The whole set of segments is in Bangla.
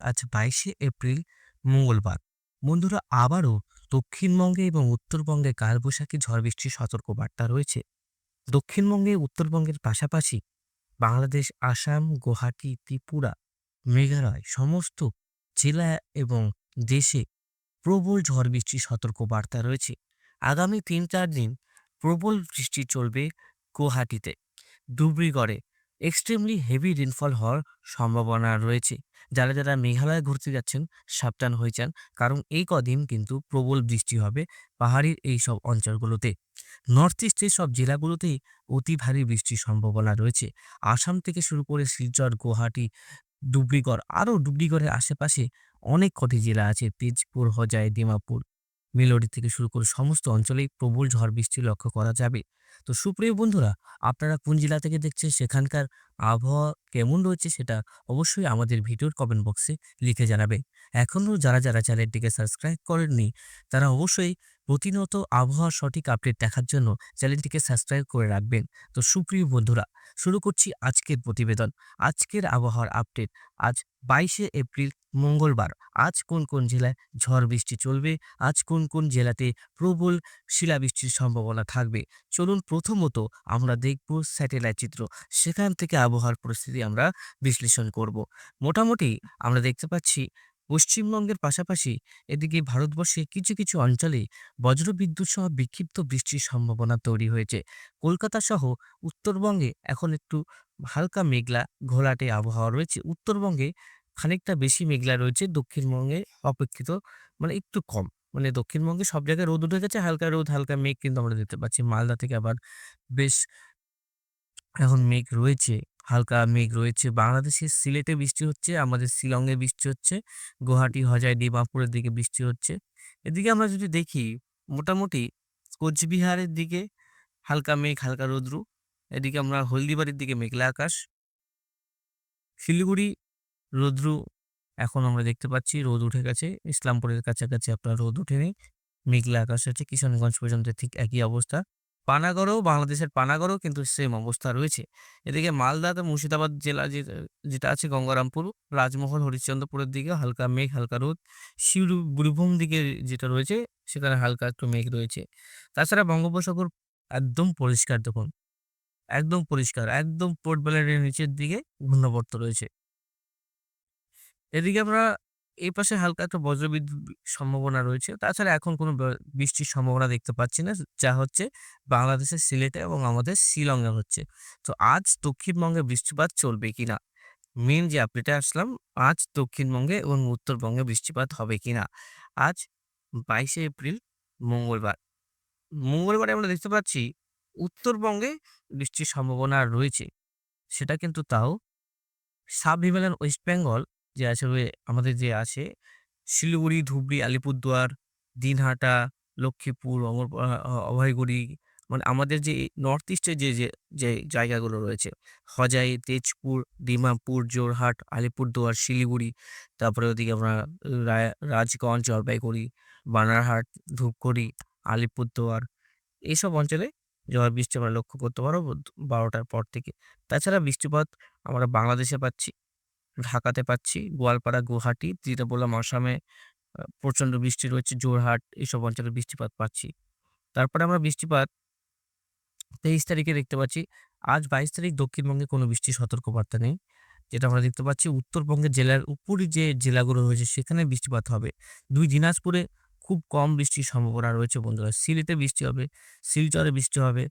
আজ বাইশে এপ্রিল, মঙ্গলবার। বন্ধুরা, আবারও দক্ষিণবঙ্গে এবং উত্তরবঙ্গে কালবৈশাখী ঝড় বৃষ্টির সতর্কবার্তা রয়েছে। দক্ষিণবঙ্গে, উত্তরবঙ্গের পাশাপাশি বাংলাদেশ, আসাম, গুয়াহাটি, ত্রিপুরা, মেঘালয় সমস্ত জেলা এবং দেশে প্রবল ঝড় বৃষ্টির সতর্কবার্তা রয়েছে। আগামী তিন চার দিন প্রবল বৃষ্টি চলবে গুয়াহাটিতে। ধুবড়িগড়ে এক্সট্রিমলি হেভি রেনফল হওয়ার সম্ভাবনা রয়েছে। যারা যারা মেঘালয় ঘুরতে যাচ্ছেন, সাবধান হয়ে যান। কারণ এই কদিন কিন্তু প্রবল বৃষ্টি হবে পাহাড়ির এই সব অঞ্চলগুলোতে। নর্থ ইস্টের সব জেলাগুলোতেই অতি ভারী বৃষ্টির সম্ভাবনা রয়েছে। আসাম থেকে শুরু করে শিলচর, গুয়াহাটি, ডুবরিগড়, আরও ডুবরিগড়ের আশেপাশে অনেক কটি জেলা আছে। তেজপুর হজায় ডিমাপুর। মেলোডি থেকে শুরু করে সমস্ত অঞ্চলেই প্রবল ঝড় বৃষ্টি লক্ষ্য করা যাবে। তো সুপ্রিয় বন্ধুরা, আপনারা কোন জেলা থেকে দেখছেন, সেখানকার আবহাওয়া কেমন রয়েছে সেটা অবশ্যই আমাদের ভিডিওর কমেন্ট বক্সে লিখে জানাবে এখনও যারা যারা চ্যানেলটিকে সাবস্ক্রাইব করেননি, তারা অবশ্যই প্রতিনিয়ত আবহাওয়ার সঠিক আপডেট দেখার জন্য চ্যানেলটিকে সাবস্ক্রাইব করে রাখবেন। তো সুপ্রিয় বন্ধুরা, শুরু করছি আজকের প্রতিবেদন। আজকের আবহাওয়ার আপডেট আজ বাইশে এপ্রিল, মঙ্গলবার। আজ কোন কোন জেলায় ঝড় বৃষ্টি চলবে? আজ কোন কোন জেলাতে প্রবল শিলাবৃষ্টির সম্ভাবনা থাকবে? চলুন প্রথমত আমরা দেখব স্যাটেলাইট চিত্র। সেখান থেকে আবহাওয়ার পরিস্থিতি আমরা বিশ্লেষণ করব। মোটামুটি আমরা দেখতে পাচ্ছি পশ্চিমবঙ্গের পাশাপাশি এদিকে ভারতবর্ষে কিছু কিছু অঞ্চলে বজ্রবিদ্যুৎ সহ বিক্ষিপ্ত বৃষ্টির সম্ভাবনা তৈরি হয়েছে। কলকাতা সহ উত্তরবঙ্গে এখন একটু হালকা মেঘলা ঘোলাটে আবহাওয়া রয়েছে। উত্তরবঙ্গে খানিকটা বেশি মেঘলা রয়েছে। দক্ষিণবঙ্গে অপেক্ষিত মানে একটু কম। মানে দক্ষিণবঙ্গে সব জায়গায় রোদ উঠে গেছে, হালকা রোদ, হালকা মেঘ কিন্তু আমরা দেখতে পাচ্ছি। মালদা থেকে আবার বেশ এখন মেঘ রয়েছে। হালকা মেঘ রয়েছে। বাংলাদেশের সিলেটে বৃষ্টি হচ্ছে, আমাদের শিলংয়ে বৃষ্টি হচ্ছে, গুয়াহাটি হজাই ডিমাপুরের দিকে বৃষ্টি হচ্ছে। এদিকে আমরা যদি দেখি, মোটামুটি কোচবিহারের দিকে হালকা মেঘ, হালকা রোদ্রু। এদিকে আমরা হলদিবাড়ির দিকে মেঘলা আকাশ। শিলিগুড়ি রোদ্রু এখন আমরা দেখতে পাচ্ছি, রোদ উঠে গেছে। ইসলামপুরের কাছাকাছি আপনার রোদ উঠেনি মেঘলা আকাশ আছে কিশনগঞ্জ পর্যন্ত ঠিক একই অবস্থা। পানাগড়েও, বাংলাদেশের পানাগড়েও কিন্তু সেম অবস্থা রয়েছে। এদিকে মালদাতে মুর্শিদাবাদ জেলা যেটা আছে গঙ্গারামপুর, রাজমহল, হরিশ্চন্দ্রপুরের দিকে হালকা মেঘ, হালকা রোদ, শিউরু, বীরভূম দিকে যেটা রয়েছে, সেখানে হালকা একটু মেঘ রয়েছে। তাছাড়া বঙ্গোপসাগর একদম পরিষ্কার দেখুন। একদম পরিষ্কার, একদম পোর্ট ব্লেয়ারের নিচের দিকে ঘূর্ণাবর্ত রয়েছে। এদিকে আমরা এই পাশে হালকা একটা বজ্রবিদ্যুৎ সম্ভাবনা রয়েছে। তাছাড়া এখন কোনো বৃষ্টির সম্ভাবনা দেখতে পাচ্ছি না, যা হচ্ছে বাংলাদেশের সিলেটে এবং আমাদের শিলংয়ে হচ্ছে। তো আজ দক্ষিণবঙ্গে বৃষ্টিপাত চলবে কিনা? মেন যে আপডেটে আসলাম, আজ দক্ষিণবঙ্গে এবং উত্তরবঙ্গে বৃষ্টিপাত হবে কিনা? আজ বাইশে এপ্রিল, মঙ্গলবার। মঙ্গলবারে আমরা দেখতে পাচ্ছি উত্তরবঙ্গে বৃষ্টির সম্ভাবনা রয়েছে। সেটা কিন্তু তাও সাব হিমালয়ান ওয়েস্ট বেঙ্গল যে ওয়ে- আমাদের যে আছে, শিলিগুড়ি, ধুবড়ি, আলিপুরদুয়ার, দিনহাটা, লক্ষ্মীপুর, অমর অভয়গুড়ি মানে আমাদের যে নর্থ ইস্টের যে যে জায়গাগুলো রয়েছে, হজাই, তেজপুর, ডিমাপুর জোরহাট আলিপুরদুয়ার, শিলিগুড়ি, তারপরে ওদিকে আমরা রাজগঞ্জ, জলপাইগুড়ি, বানারহাট, ধূপগুড়ি, আলিপুরদুয়ার, এইসব অঞ্চলে ঝড় বৃষ্টি আমরা লক্ষ্য করতে পারব বারোটার পর থেকে। তাছাড়া বৃষ্টিপাত আমরা বাংলাদেশে পাচ্ছি। ঢাকাতে পাচ্ছি। গোয়ালপাড়া, গুয়াহাটি, যেটা বললাম আসামে প্রচণ্ড বৃষ্টি রয়েছে, জোরহাট এইসব অঞ্চলে বৃষ্টিপাত পাচ্ছি। তারপরে আমরা বৃষ্টিপাত তেইশ তারিখে দেখতে পাচ্ছি, আজ বাইশ তারিখ দক্ষিণবঙ্গে কোনো বৃষ্টির সতর্কবার্তা নেই। যেটা আমরা দেখতে পাচ্ছি, উত্তরবঙ্গের জেলার উপরই যে জেলাগুলো রয়েছে, সেখানে বৃষ্টিপাত হবে। দুই দিনাজপুরে খুব কম বৃষ্টির সম্ভাবনা রয়েছে, বন্ধুরা। সিলেটে বৃষ্টি হবে, শিলচরে বৃষ্টি হবে।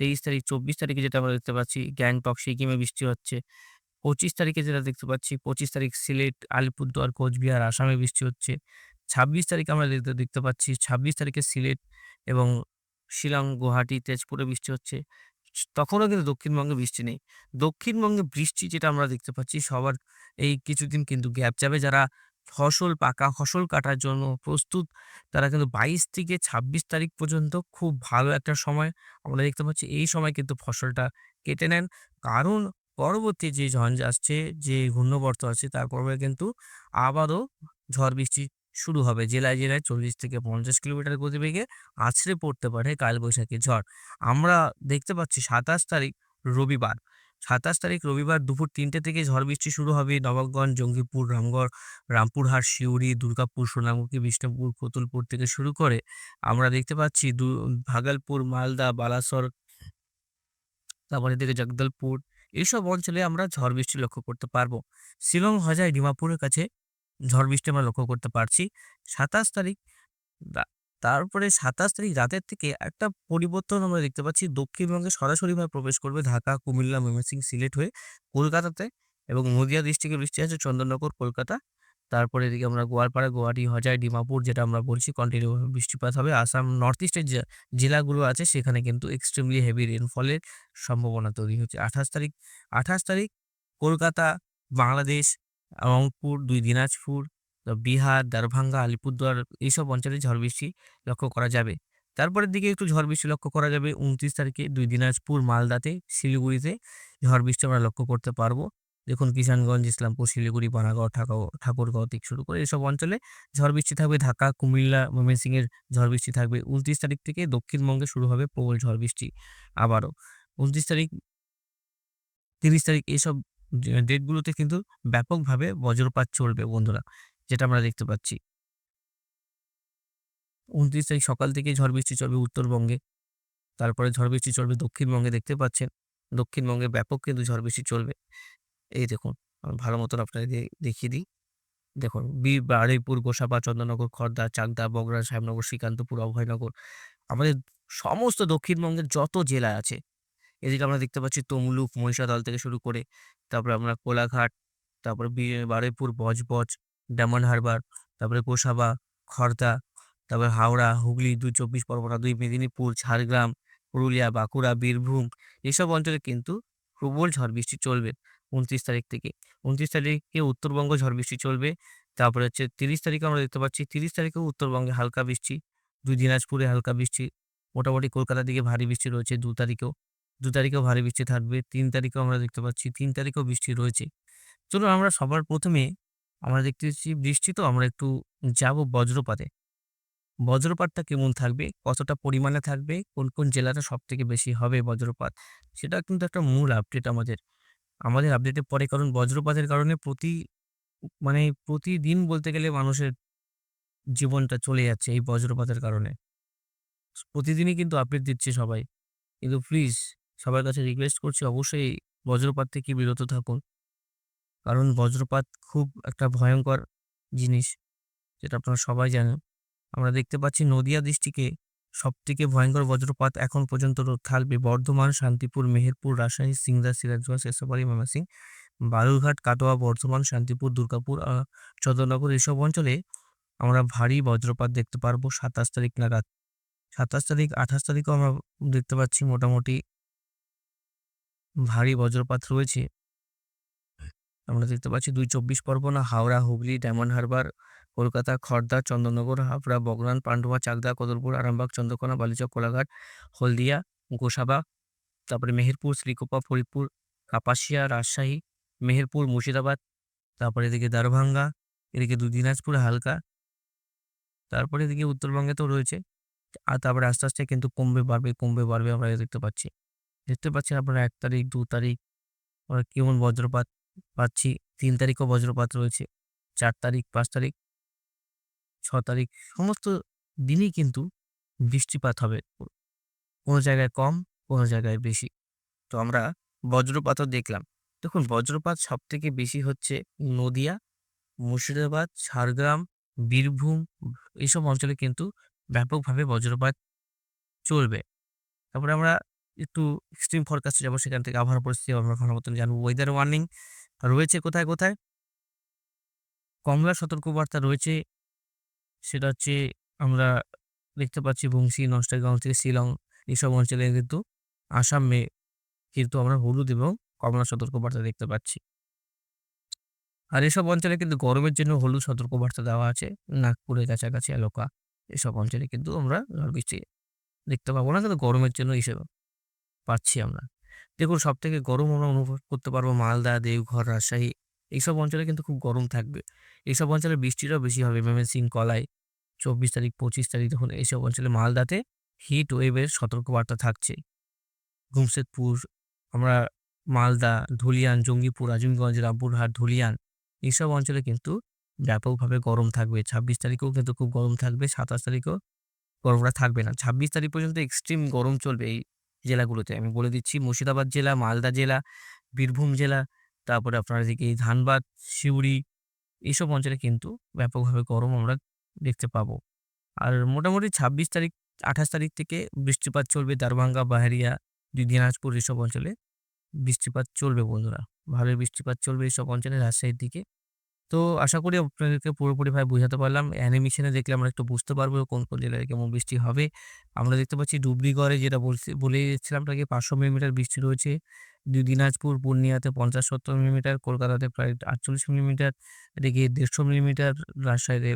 তেইশ তারিখ, চব্বিশ তারিখে যেটা আমরা দেখতে পাচ্ছি, গ্যাংটক, সিকিমে বৃষ্টি হচ্ছে। পঁচিশ তারিখে যেটা দেখতে পাচ্ছি, পঁচিশ তারিখ সিলেট, আলিপুরদুয়ার, কোচবিহার, আসামে বৃষ্টি হচ্ছে। ছাব্বিশ তারিখে আমরা দেখতে পাচ্ছি, ছাব্বিশ তারিখে সিলেট এবং শিলং, গুয়াহাটি, তেজপুরে বৃষ্টি হচ্ছে। তখনও কিন্তু দক্ষিণবঙ্গে বৃষ্টি নেই। দক্ষিণবঙ্গে বৃষ্টি যেটা আমরা দেখতে পাচ্ছি, সবার এই কিছুদিন কিন্তু গ্যাপ যাবে। যারা ফসল পাকা, ফসল কাটার জন্য প্রস্তুত, তারা কিন্তু বাইশ থেকে ছাব্বিশ তারিখ পর্যন্ত খুব ভালো একটা সময় আমরা দেখতে পাচ্ছি। এই সময় কিন্তু ফসলটা কেটে নেন। কারণ পরবর্তী যে ঝঞ্ঝ আসছে, যে ঘূর্ণবর্ত আছে তারপরে কিন্তু আবারও ঝড় বৃষ্টি শুরু হবে। জেলায় জেলায় চল্লিশ থেকে পঞ্চাশ কিলোমিটার গতিবেগে আছড়ে পড়তে পারে কালবৈশাখী ঝড়। আমরা দেখতে পাচ্ছি সাতাশ তারিখ রবিবার। সাতাশ তারিখ রবিবার দুপুর তিনটে থেকে ঝড় বৃষ্টি শুরু হবে। নবাবগঞ্জ, জঙ্গিপুর, রামগড়, রামপুরহাট, সিউড়ি, দুর্গাপুর, সোনামুখী, বিষ্ণুপুর, কতুলপুর থেকে শুরু করে আমরা দেখতে পাচ্ছি দু, ভাগলপুর, মালদা, বালাসর, তারপরে এদিকে জগদলপুর এইসব অঞ্চলে আমরা ঝড় বৃষ্টি লক্ষ্য করতে পারব। শিলং, হজাই, ডিমাপুরের কাছে ঝড় বৃষ্টি আমরা লক্ষ্য করতে পারছি। সাতাশ তারিখ তারপরে সাতাশ তারিখ রাতের থেকে একটা পরিবর্তন আমরা দেখতে পাচ্ছি। দক্ষিণবঙ্গে সরাসরিভাবে প্রবেশ করবে ঢাকা, কুমিল্লা, ময়মনসিংহ, সিলেট হয়ে কলকাতাতে এবং নদিয়া ডিস্ট্রিক্টে বৃষ্টি আছে চন্দননগর, কলকাতা। তারপরে এদিকে আমরা গোয়ালপাড়া, গুয়াহাটি, হজাই, ডিমাপুর যেটা আমরা বলছি কন্টিনিউ বৃষ্টিপাত হবে। আসাম নর্থ ইস্টের যে জেলাগুলো আছে সেখানে কিন্তু এক্সট্রিমলি হেভি রেনফলের সম্ভাবনা তৈরি হচ্ছে। আঠাশ তারিখ আঠাশ তারিখ কলকাতা, বাংলাদেশ, রংপুর, দুই দিনাজপুর, বিহার, দারভাঙ্গা, আলিপুরদুয়ার এইসব অঞ্চলে ঝড় বৃষ্টি লক্ষ্য করা যাবে। তারপরের দিকে একটু ঝড় বৃষ্টি লক্ষ্য করা যাবে। উনত্রিশ তারিখে দুই দিনাজপুর, মালদাতে, শিলিগুড়িতে ঝড় বৃষ্টি আমরা লক্ষ্য করতে পারব। দেখুন কিষানগঞ্জ, ইসলামপুর, শিলিগুড়ি পানাগড় ঠাকুর ঠাকুরগাঁও থেকে শুরু করে এইসব অঞ্চলে ঝড় বৃষ্টি থাকবে। ঢাকা, কুমিল্লা, ময়মনসিংহের ঝড় বৃষ্টি থাকবে। উনত্রিশ তারিখ থেকে দক্ষিণবঙ্গে শুরু হবে প্রবল ঝড় বৃষ্টি আবারও। উনত্রিশ তারিখ, তিরিশ তারিখ এইসব যে- ডেটগুলোতে কিন্তু ব্যাপকভাবে বজ্রপাত চলবে বন্ধুরা, যেটা আমরা দেখতে পাচ্ছি। উনত্রিশ তারিখ সকাল থেকে ঝড় বৃষ্টি চলবে উত্তরবঙ্গে, তারপরে ঝড় বৃষ্টি চলবে দক্ষিণবঙ্গে দেখতে পাচ্ছেন। দক্ষিণবঙ্গে ব্যাপক কিন্তু ঝড় বৃষ্টি চলবে। এই দেখুন, আমি ভালো মতন আপনাদের দে- দেখিয়ে দিই। দেখুন, বি, বারুইপুর, গোসাবা চন্দননগর খর্দা, চাকদা বগরা সাহেবনগর, শ্রীকান্তপুর, অভয়নগর, আমাদের সমস্ত দক্ষিণবঙ্গের যত জেলা আছে, এদিকে আমরা দেখতে পাচ্ছি তমলুক, মহিষাদল থেকে শুরু করে, তারপরে আমরা কোলাঘাট, তারপরে বারুইপুর, বজবজ, ডায়মন্ড হারবার, তারপরে গোসাবা খড়দা তারপরে হাওড়া, হুগলি, দুই চব্বিশ পরগনা, দুই মেদিনীপুর, ঝাড়গ্রাম, পুরুলিয়া, বাঁকুড়া, বীরভূম, এসব অঞ্চলে কিন্তু প্রবল ঝড় বৃষ্টি চলবে। উনত্রিশ তারিখ থেকে। উনত্রিশ তারিখে উত্তরবঙ্গ ঝড় বৃষ্টি চলবে। তারপরে হচ্ছে তিরিশ তারিখে আমরা দেখতে পাচ্ছি, তিরিশ তারিখেও উত্তরবঙ্গে হালকা বৃষ্টি, দুই দিনাজপুরে হালকা বৃষ্টি, মোটামুটি কলকাতার দিকে ভারী বৃষ্টি রয়েছে দু তারিখেও। দু তারিখেও ভারী বৃষ্টি থাকবে, তিন তারিখেও আমরা দেখতে পাচ্ছি, তিন তারিখেও বৃষ্টি রয়েছে। চলুন আমরা সবার প্রথমে আমরা দেখতে পাচ্ছি বৃষ্টি তো, আমরা একটু যাব বজ্রপাতে। বজ্রপাতটা কেমন থাকবে? কতটা পরিমাণে থাকবে? কোন কোন জেলাটা সব থেকে বেশি হবে বজ্রপাত? সেটা কিন্তু একটা মূল আপডেট আমাদের। আমাদের আপডেটের পরে, কারণ বজ্রপাতের কারণে প্রতি মানে প্রতিদিন বলতে গেলে মানুষের জীবনটা চলে যাচ্ছে এই বজ্রপাতের কারণে। প্রতিদিনই কিন্তু আপডেট দিচ্ছে সবাই। কিন্তু প্লিজ সবার কাছে রিকোয়েস্ট করছি অবশ্যই বজ্রপাত থেকে বিরত থাকুন। কারণ বজ্রপাত খুব একটা ভয়ঙ্কর জিনিস, যেটা আপনারা সবাই জানেন। আমরা দেখতে পাচ্ছি নদিয়া ডিস্ট্রিক্টে সব থেকে ভয়ঙ্কর বজ্রপাত এখন পর্যন্ত থাকবে বর্ধমান, শান্তিপুর, মেহেরপুর, রাজশাহী, সিংড়া, সিরাজগঞ্জ শেষবাড়ি ময়মনসিংহ, বালুরঘাট, কাটোয়া, বর্ধমান, শান্তিপুর, দুর্গাপুর চন্দ্রনগর এসব অঞ্চলে আমরা ভারী বজ্রপাত দেখতে পারব সাতাশ তারিখ নাগাদ। সাতাশ তারিখ, আঠাশ তারিখও আমরা দেখতে পাচ্ছি মোটামুটি ভারী বজ্রপাত রয়েছে। আমরা দেখতে পাচ্ছি দুই চব্বিশ পরগনা, হাওড়া, হুগলি, ডায়মন্ড হারবার কলকাতা, খড়দা, চন্দননগর, হাবড়া, বগরান, পান্ডুয়া, চাকদা কদরপুর আরামবাগ, চন্দ্রকোনা, বালিচক, কোলাঘাট, হলদিয়া, গোসাবা, তারপরে মেহেরপুর, শ্রীকোপা, ফরিদপুর, কাপাসিয়া, রাজশাহী, মেহেরপুর, মুর্শিদাবাদ, তারপরে এদিকে দারভাঙ্গা, এদিকে দিনাজপুর, হালকা, তারপরে এদিকে উত্তরবঙ্গে তো রয়েছে। আর তারপরে আস্তে আস্তে কিন্তু কমবে, বাড়বে কমবে, বাড়বে আমরা দেখতে পাচ্ছি। দেখতে পাচ্ছি আপনারা এক তারিখ, দু তারিখ, আমরা কেমন বজ্রপাত পাচ্ছি, তিন তারিখও বজ্রপাত রয়েছে, চার তারিখ, পাঁচ তারিখ ছ তারিখ, সমস্ত দিনই কিন্তু বৃষ্টিপাত হবে। কোনো জায়গায় কম, কোনো জায়গায় বেশি। তো আমরা বজ্রপাতও দেখলাম। দেখুন, বজ্রপাত সব থেকে বেশি হচ্ছে নদিয়া, মুর্শিদাবাদ, ঝাড়গ্রাম, বীরভূম এইসব অঞ্চলে কিন্তু ব্যাপকভাবে বজ্রপাত চলবে। তারপরে আমরা একটু এক্সট্রিম ফরকাস্টে যাব, সেখান থেকে আবহাওয়ার পরিস্থিতি আমরা ভালো মতন জানব। ওয়েদার ওয়ার্নিং রয়েছে কোথায় কোথায়? কমলা সতর্কবার্তা রয়েছে সেটা হচ্ছে আমরা দেখতে পাচ্ছি বংশী নষ্টাগাঁও থেকে শিলং এইসব অঞ্চলে কিন্তু আসামে কিন্তু আমরা হলুদ এবং কমলা সতর্কবার্তা দেখতে পাচ্ছি। আর এসব অঞ্চলে কিন্তু গরমের জন্য হলুদ সতর্কবার্তা দেওয়া আছে, নাগপুরের কাছাকাছি এলাকা, এসব অঞ্চলে কিন্তু আমরা বৃষ্টি দেখতে পাবো না, কিন্তু গরমের জন্য হিসেবে পাচ্ছি আমরা। দেখুন সব থেকে গরম আমরা অনুভব করতে পারব মালদা, দেওঘর, রাজশাহী এইসব অঞ্চলে কিন্তু খুব গরম থাকবে এইসব অঞ্চলে বৃষ্টিটাও বেশি হবে ময়মনসিং কলাই চব্বিশ তারিখ পঁচিশ তারিখ দেখুন এইসব অঞ্চলে মালদাতে হিট ওয়েভের সতর্কবার্তা থাকছে ঘুমশেদপুর আমরা মালদা, ধুলিয়ান, জঙ্গিপুর, আজিমগঞ্জ, রামপুরহাট, ধুলিয়ান এইসব অঞ্চলে কিন্তু ব্যাপকভাবে গরম থাকবে। ২৬ তারিখেও কিন্তু খুব গরম থাকবে। ২৭ তারিখেও গরমটা থাকবে না। ২৬ তারিখ পর্যন্ত এক্সট্রিম গরম চলবে এই জেলাগুলোতে। আমি বলে দিচ্ছি মুর্শিদাবাদ জেলা, মালদা জেলা, বীরভূম জেলা, তারপরে আপনার এদিকে ধানবাদ, সিউড়ি এইসব অঞ্চলে কিন্তু ব্যাপকভাবে গরম আমরা দেখতে পাবো। আর মোটামুটি ২৬ তারিখ, ২৮ তারিখ থেকে বৃষ্টিপাত চলবে দারভাঙ্গা, বাহারিয়া, দিনাজপুর এসব অঞ্চলে বৃষ্টিপাত চলবে বন্ধুরা। ভালোই বৃষ্টিপাত চলবে এইসব অঞ্চলে রাজশাহীর দিকে। তো আশা করি আপনাদেরকে পুরোপুরিভাবে বোঝাতে পারলাম। অ্যানিমেশনে দেখলে আমরা একটু বুঝতে পারব কোন, কোন জেলায় কেমন বৃষ্টি হবে। আমরা দেখতে পাচ্ছি ডুবরিগড়ে যেটা বলছি বলেছিলাম আপনাকে ৫০০ মিলিমিটার বৃষ্টি রয়েছে। দিনাজপুর, পূর্ণিয়াতে ৫০-৭০ মিলিমিটার, কলকাতাতে প্রায় ৪৮ মিলিমিটার, এদিকে ১৫০ মিলিমিটার, রাজশাহীতে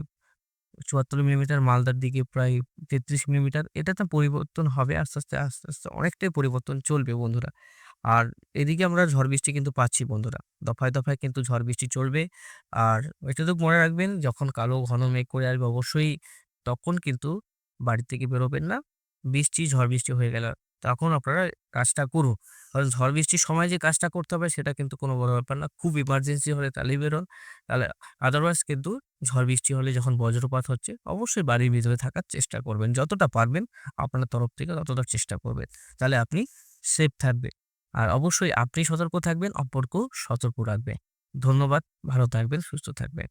৭৪ মিলিমিটার, মালদার দিকে প্রায় ৩৩ মিলিমিটার। এটাতে পরিবর্তন হবে আস্তে, আস্তে, আস্তে, আস্তে অনেকটাই পরিবর্তন চলবে বন্ধুরা। আর এদিকে আমরা ঝড় বৃষ্টি কিন্তু পাচ্ছি বন্ধুরা। দফায়, দফায় কিন্তু ঝড় বৃষ্টি চলবে। আর এটা তো মনে রাখবেন যখন কালো ঘন মেঘ করে আসবে অবশ্যই তখন কিন্তু বাড়ি থেকে বেরোবেন না। বৃষ্টি, ঝড় বৃষ্টি হয়ে গেলে তখন আপনারা কাজটা করুন। কারণ ঝড় বৃষ্টির সময় যে কাজটা করতে হবে সেটা কিন্তু কোনো বড় ব্যাপার না। খুব ইমার্জেন্সি হলে তাহলেই বেরোন। তাহলে আদারওয়াইজ কিন্তু ঝড় বৃষ্টি হলে যখন বজ্রপাত হচ্ছে অবশ্যই বাড়ির ভিতরে থাকার চেষ্টা করবেন। যতটা পারবেন আপনার তরফ থেকে ততটা চেষ্টা করবেন। তাহলে আপনি সেফ থাকবেন। আর অবশ্যই আপনি সতর্ক থাকবেন, অপরকেও সতর্ক রাখবে ধন্যবাদ। ভালো থাকবেন, সুস্থ থাকবেন।